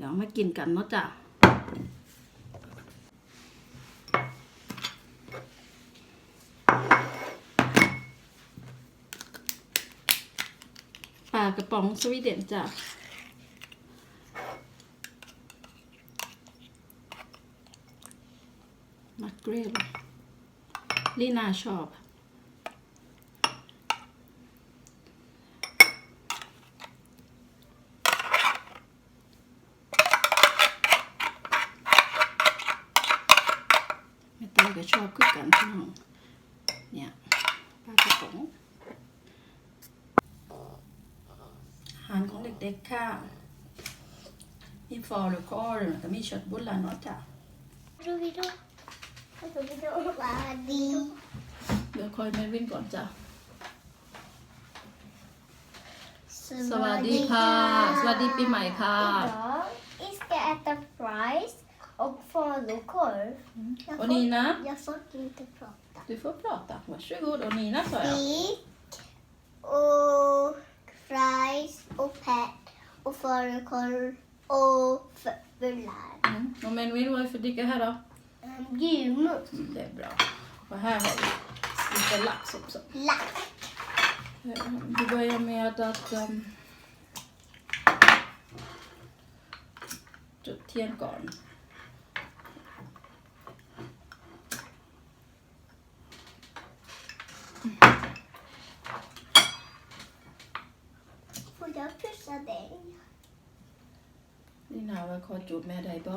เดี๋ยวมากินกันเนาะจ้ะปลากระป๋องสวีเดนจ้ะมักเกรลลีน่าชอบ ไม่ตาย ก็ชอบคือกันพี่น้องเนี่ยปลากระป๋องอาหารของเด็กๆค่ะ มีฟอร์หรือคอร์แล้วก็มีช็อตบุลลาเนาะจ้ะดูวิดีโอดูวิดีโอมาดีเดี๋ยวคอยแม่วิ่งก่อนจ้ะสวัสดีค่ะ สวัสดีปีใหม่ค่ะ Idag ska jag äta fries och falukorv. Mm. Och får, Nina? Jag får inte prata. Du får prata. Varsågod. Och Nina sa jag. Fick och fries och pet och falukorv och bullar. Mm. Och Melvin, vad är det för dricka här då? Mm, um, Julmust. Mm, det är bra. Och här har vi lite lax också. Lax. Eh, vi börjar med att ehm, um, Tjällgarn. นี่นาว่าขอจูบแม่ได้บ่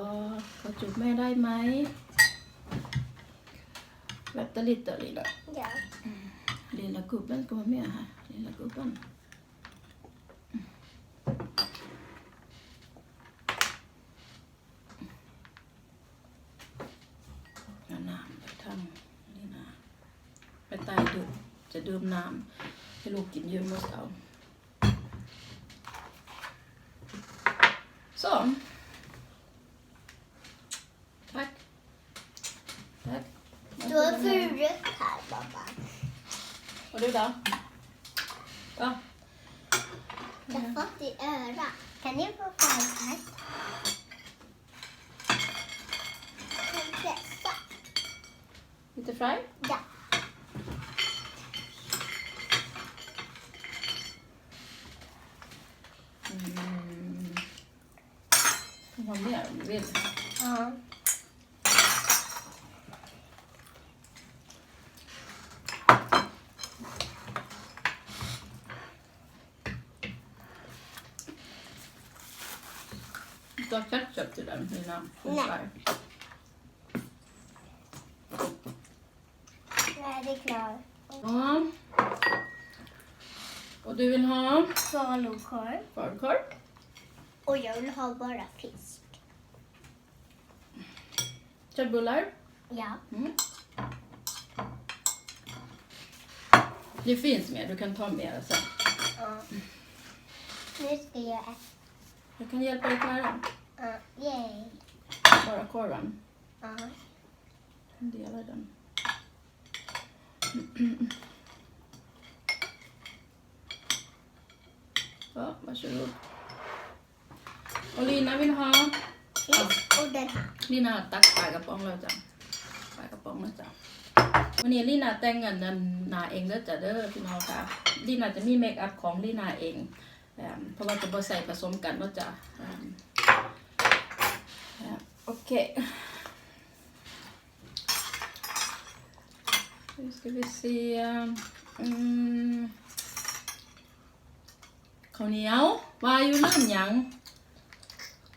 ขอจูบแม่ได้ไหมแบบตะลิดตะลิดอะ Ja. Lilla gubben ska vara med här. Lilla gubben. Ja, namn ไปทำนี่นะไปใต้ดื่มจะดื่มน้ำให้ลูกกินเยอะเมื่อเช้า Så. Tack. Tack. Du har förrätt här, mamma. Och du då? Ja. Jag har fått i örat. Kan ni få fries här? Pressa. Lite fry? Ja. Har mer om du vill. Ja. Du har ketchup till den, Lina? Nej. Fry. Nu är det klart. Ja. Och du vill ha Falukorv. falukorv? Och jag vill ha bara fisk. Köttbullar? Ja. Mm. Det finns mer, du kan ta mer sen. ja. Nu ska jag äta. Jag kan hjälpa dig skära. Ja. Yay. Bara korven. Ja. Dela den. Ja, varsågod. Och Lina vill ha... Fisk och den här. ลีน่าตักปลากระป๋องแล้วจ้ะปลากระป๋องแล้วจ้ะวันนี้ลีน่าแต่งงานนาเองเด้อจ้ะเด้อพี่น้องค่ะลีน่าจะมีเมคอัพของลีน่าเองเพราะว่าจะบใส่ผสมกันเนาะจ้ะโอเค Nu ska vi se. Mm. ข้าวเหนียววาอยู่ลืมหยัง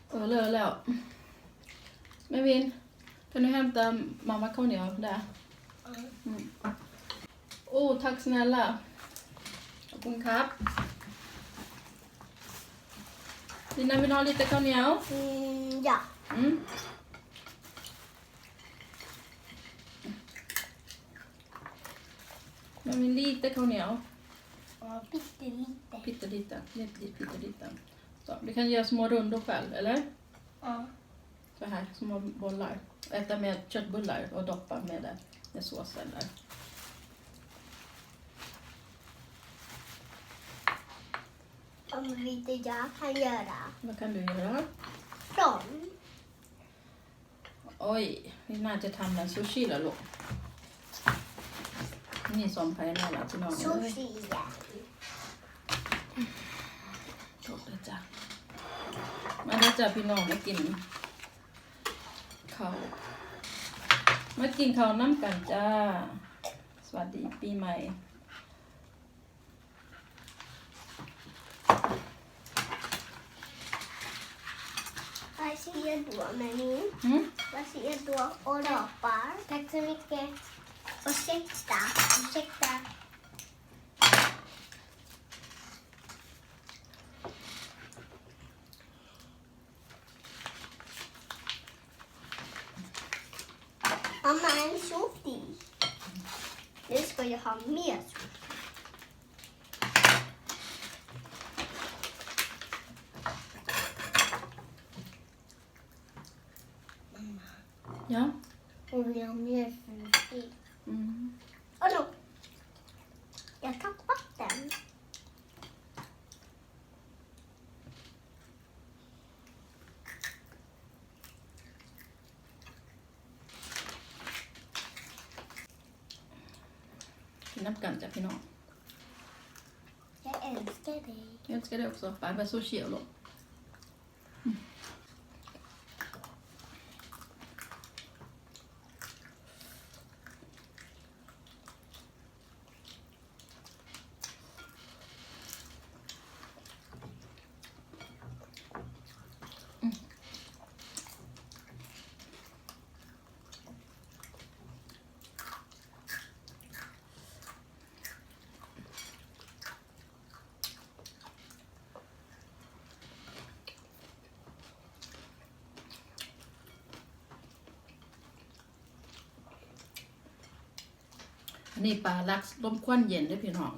เออเลยแล้ว Men Vin, kan du hämta mamma konjak där? Mm. Oh, tack snälla. ขอบคุณครับ Lina vill ha lite konjak? Mm, ja. Mm. Men vill lite konjak. Ja, pyttelite. Pyttelite, jättelite, pyttelite. Så, du kan göra små rundor själv, eller? Ja. Så här, små bollar. Äta med köttbullar och doppa med, det, med såsen där. Om inte jag kan göra. Vad kan du göra? Från. Oj, vi måste ta med sushi då. Ni som på en annan Sushi igen. มาแล้วจ้ะพี่น้องมากินข้าวมากินข้าวน้ำกันจ้า สวัสดีปีใหม่ Vad säger du med min? หึ Vad säger du och rapar? Tack så mycket. Ursäkta. Ursäkta. Mamma, en sushi. Nu ska jag ha mer sushi. Ja. Hon vill ha mer sushi. อืม Åh då! Jag har tappat den. กินน้ำกันจ้ะพี่น้อง Jag älskar dig. Jag älskar det också. Bara med sushi och อันนี้ปลาลักล้มควันเย็นด้วยพี่น้อง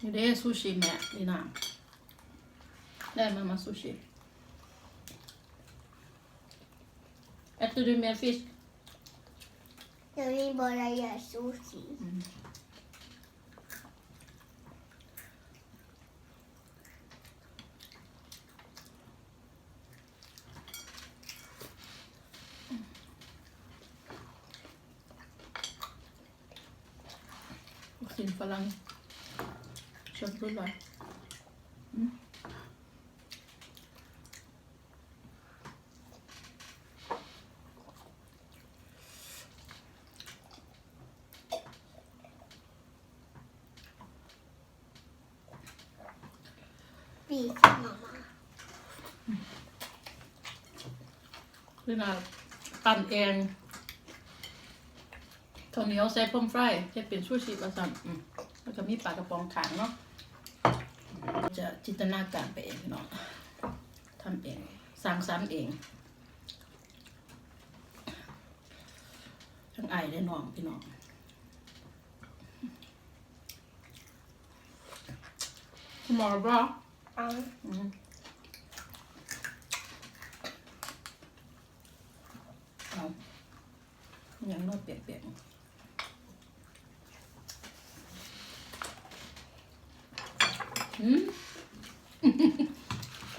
นี่เด้ซูชิแม่ดีนะได้มามาซูชิ Äter du mer fisk? Jag vill bara göra sushi. Och sin falang. Köttbullar. Mm. Vis mamma. คือนาปั่นเองข้าวเหนียวใส่พรมไฟรายจะเป็นชูชีประสันอืมแล้วก็มีปลากระป๋องขางเนาะ จะจินตนาการไปเองพี่น้องทำเองสร้างสรรค์เอง ทั้งไอได้น้องพี่น้องคุณหมอบอก Ja. อืมเอาอย่างนวดเปียกๆอืม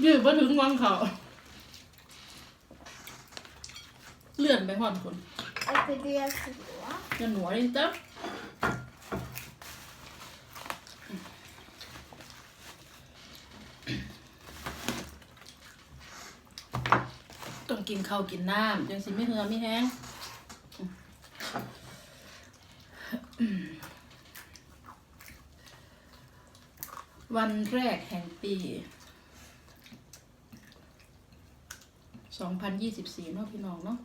ยืดมาถึงวังเขาเลื่อนไปห่อนคน Varför du gör så? จะหนัวเลยจ้ะต้องกินข้าวกินน้ำจังสิไม่เหือไม่แห้ง วันแรกแห่งปี 2024เนาะพี่น้องเนาะ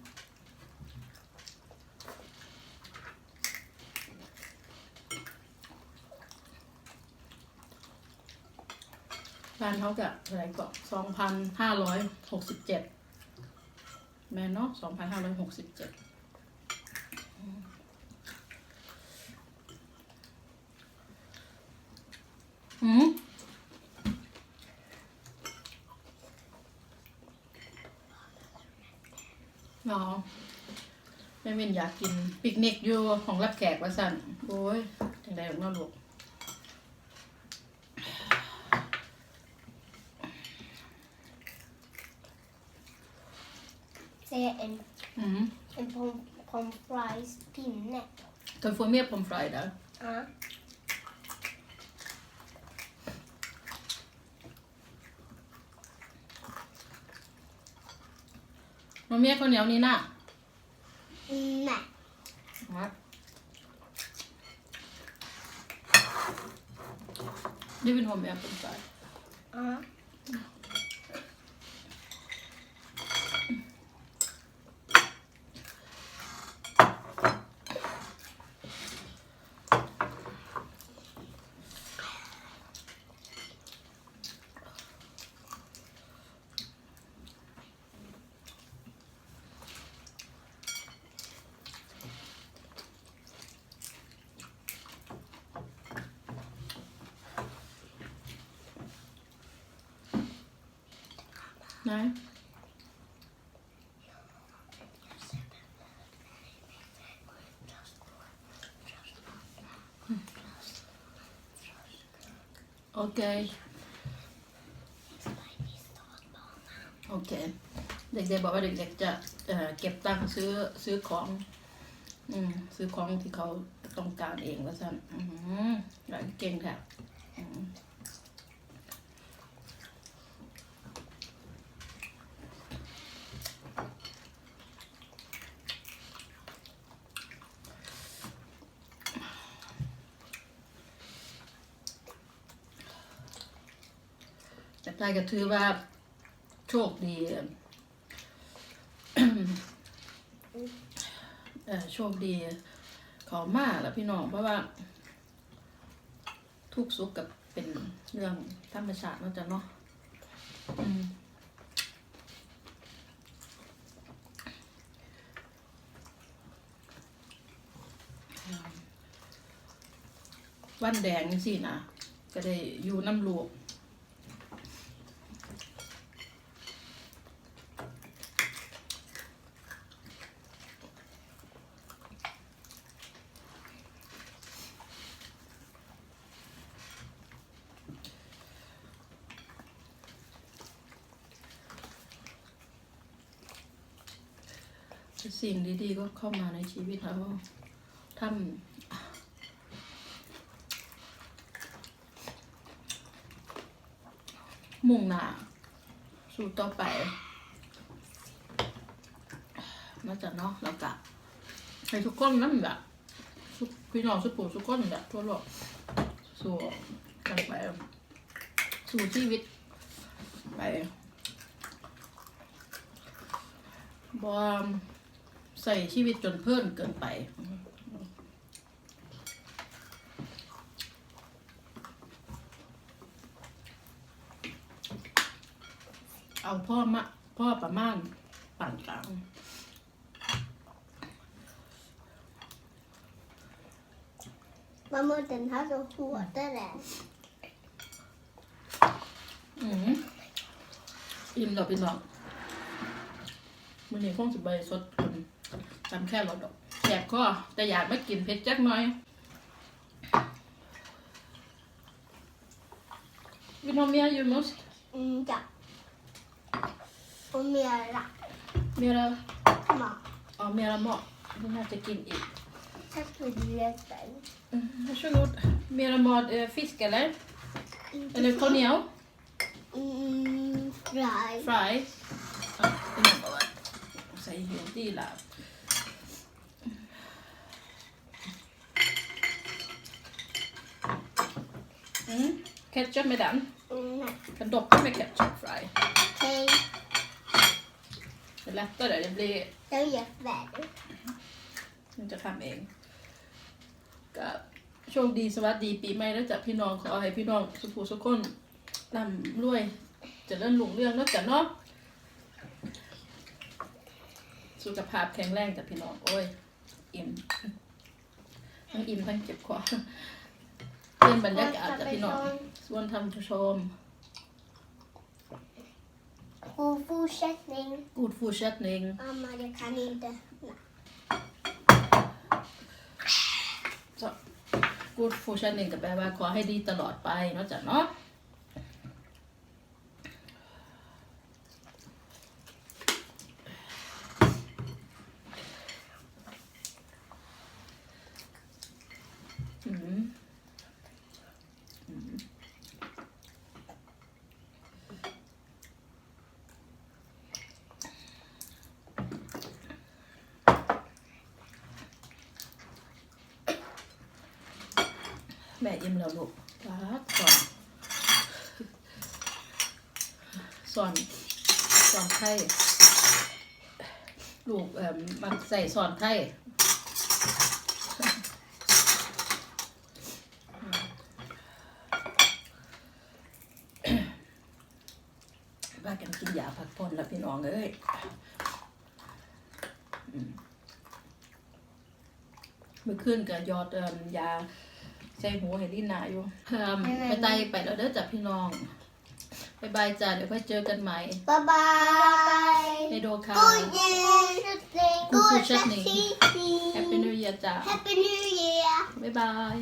บ้านเขาจะอะไหร่ก็สองพันห้าร้อยหกสิบเจ็ดแม่เนาะสองพันห้าร้อยหกสิบเจ็ด หืมเนาะแม่เวินอยากกินปิกนิกอยู่ของรับแขกว่าสั่นโอ้ยจังไดหรอกเนาะลูก Se en, อืม en pom, pom fries pinne. Kan du få mer pommes frites där? Ja. น้องเมียข้าวเหนียวนี่น่ะ Nej. ครับ Du vill ha mer pommes frites? Ja. Nej. Mm. Okej. Okej. เด็กๆบอกว่าเด็กๆจะเเก็บตังค์ซื้อซื้อของ อืม ซื้อของที่เขาต้องการเองว่าสั่นอืมหลายเก่งค่ะอืม แต่ก็ถือว่าโชคดีโชคดี เขามากแล้วพี่น้องเพราะว่า ทุกสุขกับเป็นเรื่องธรรมชาตินาะจ๊ะเนาะวันแดงสินะก็ได้อยู่น้ำลูก สิ่งดีๆก็เข้ามาในชีวิตแล้วทำมุ่งหน้าสู่ต่อไปน่าจะเนาะแล้วก็ให้ทุกคนนั่นแบบพี่น้องสุดปู่ทุกคนแบบทั่วโลกสู่กันไป สู่ชีวิต ไปบอม ใส่ชีวิตจนเพิ่นเกินไป เอาพ่อมาพ่อประมาณปานกลาง Mamma, den här så hårdare. อืมอิ่มดอกพี่น้องมื้อนี้คงสิใบสด คนจำแค่รสดอกแสบคอแต่อยากไม่กินเผ็ดจักหน่อย Vill du ha mer julmust? Mm, ja. Och mera Mera, mat. ja, mera mat. Den här ska in i. Tack för hjälpen. Mm, varsågod. Mera mat, eh, fisk eller? Eller kornel? Mm, fry. Fry? Ja, det är bara. Säg helt illa. Mm. ketchup med den. Mm, Kan doppa med ketchup fry. Okej, Det är lättare, det blir då gör jag väl. มันจะทำเองก็โชคดีสวัสดีปีใหม่แล้วจากพี่น้องขอให้พี่น้องสุภูสุขคนร่ำรวยเจะเริ่หลุงเรื่องแล้วจ้ะเนาะสุขภาพแข็งแรงจากพี่น้องโอ้ยอิ่มทั้งอิ่มทั้งเจ็บคอ เปลี่ยนบรรยากาศจากพี่น้องส่วนทำผู้ชม God fortsättning. กูดฟูชัดเอง Mamma, jag kan inte. กูดฟูชัดเองก็แปลว่าขอให้ดีตลอดไปเนาะจ้ะเนาะ อืมอืม แม่อิ่มแล้วลูกรักก่อนสอนสอนไทยลูกเอ่อมักใส่สอนไทยว่ากันกินยาพักผ่อนแล้วพี่น้องเอ้ยอืมเมื่อคืนก็ยอดเอิ่มยาใส่หูให้ลินนาอยู่เอิ่มไปไตไปแล้วเด้อจ้ะพี่น้องบายบายจ้ะเดี๋ยวค่อยเจอกันใหม่ Bye bye. ในโดคา God fortsättning. God God fortsättning. fortsättning. Happy New Year จ้ะ Happy New Year. บ๊ายบาย